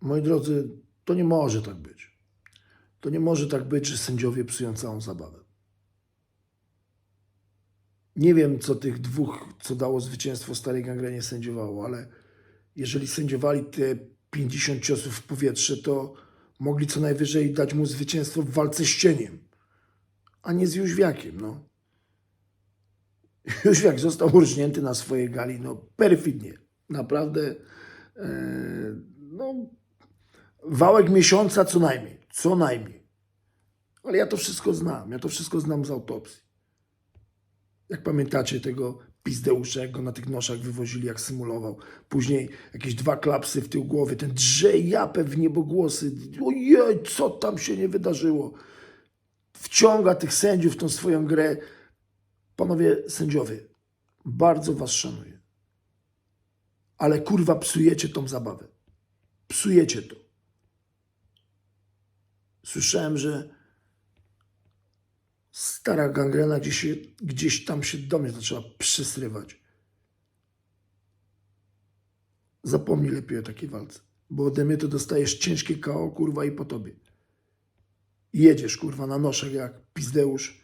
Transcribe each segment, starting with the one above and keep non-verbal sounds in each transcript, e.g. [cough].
Moi drodzy, to nie może tak być. To nie może tak być, że sędziowie psują całą zabawę. Nie wiem, co tych dwóch, co dało zwycięstwo Starej Gangrenie sędziowało, ale jeżeli sędziowali te 50 ciosów w powietrze, to mogli co najwyżej dać mu zwycięstwo w walce z cieniem, a nie z Jóźwiakiem, no. [laughs] Jóźwiak został urżnięty na swojej gali, no perfidnie. Naprawdę, e, no, wałek miesiąca co najmniej, co najmniej. Ale ja to wszystko znam, ja to wszystko znam z autopsji. Jak pamiętacie tego pizdeusza, jak go na tych noszach wywozili, jak symulował. Później jakieś dwa klapsy w tył głowy, ten drze japę w niebogłosy. Ojej, co tam się nie wydarzyło. Wciąga tych sędziów w tą swoją grę. Panowie sędziowie, bardzo was szanuję. Ale kurwa psujecie tą zabawę. Psujecie to. Słyszałem, że stara gangrena gdzieś, gdzieś tam się do mnie zaczęła przysrywać. Zapomnij lepiej o takiej walce, bo ode mnie to dostajesz ciężkie KO, kurwa, i po tobie. Jedziesz, kurwa, na noszach jak pizdeusz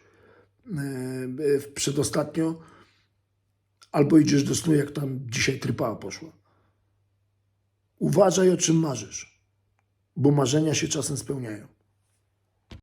yy, przedostatnio, albo idziesz do snu, jak tam dzisiaj trypała poszła. Uważaj, o czym marzysz, bo marzenia się czasem spełniają.